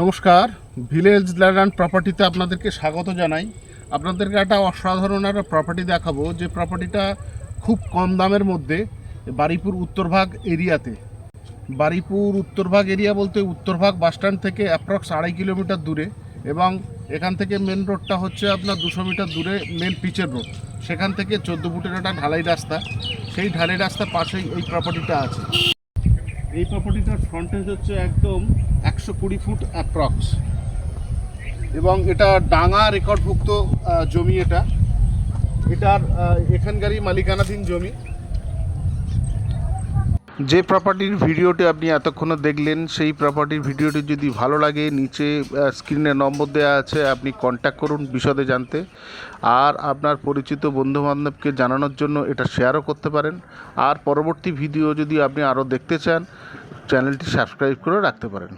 নমস্কার। Village land প্রপার্টিতে আপনাদেরকে স্বাগত জানাই। আপনাদেরকে একটা অসাধারণ একটা প্রপার্টি দেখাবো। যে প্রপার্টিটা খুব কম দামের মধ্যে বারিপুর উত্তরভাগ এরিয়াতে। বারিপুর উত্তরভাগ এরিয়া বলতে উত্তরভাগ বাসস্ট্যান্ড থেকে অ্যাপ্রক্স আড়াই কিলোমিটার দূরে এবং এখান থেকে মেন রোডটা হচ্ছে আপনার দুশো মিটার দূরে মেন পিচের রোড সেখান থেকে চোদ্দ ফুটের একটা ঢালাই রাস্তা। সেই ঢালাই রাস্তার পাশেই এই প্রপার্টিটা আছে। এই প্রপার্টিটার ফ্রন্টেজ হচ্ছে একদম একশো কুড়ি ফুট অ্যাপ্রক্স এবং এটা ডাঙা রেকর্ডভুক্ত জমি এটা। এটার এখানকারই মালিকানাধীন জমি। যে প্রপার্টির ভিডিওটি আপনি এতক্ষণে দেখলেন, সেই প্রপার্টির ভিডিওটি যদি ভালো লাগে, নিচে স্ক্রিনে নম্বর দেওয়া আছে, আপনি কন্ট্যাক্ট করুন বিশদে জানতে। আর আপনার পরিচিত বন্ধুবান্ধবকে জানানোর জন্য এটা শেয়ারও করতে পারেন। আর পরবর্তী ভিডিও যদি আপনি আরও দেখতে চান চ্যানেলটি সাবস্ক্রাইব করে রাখতে পারেন।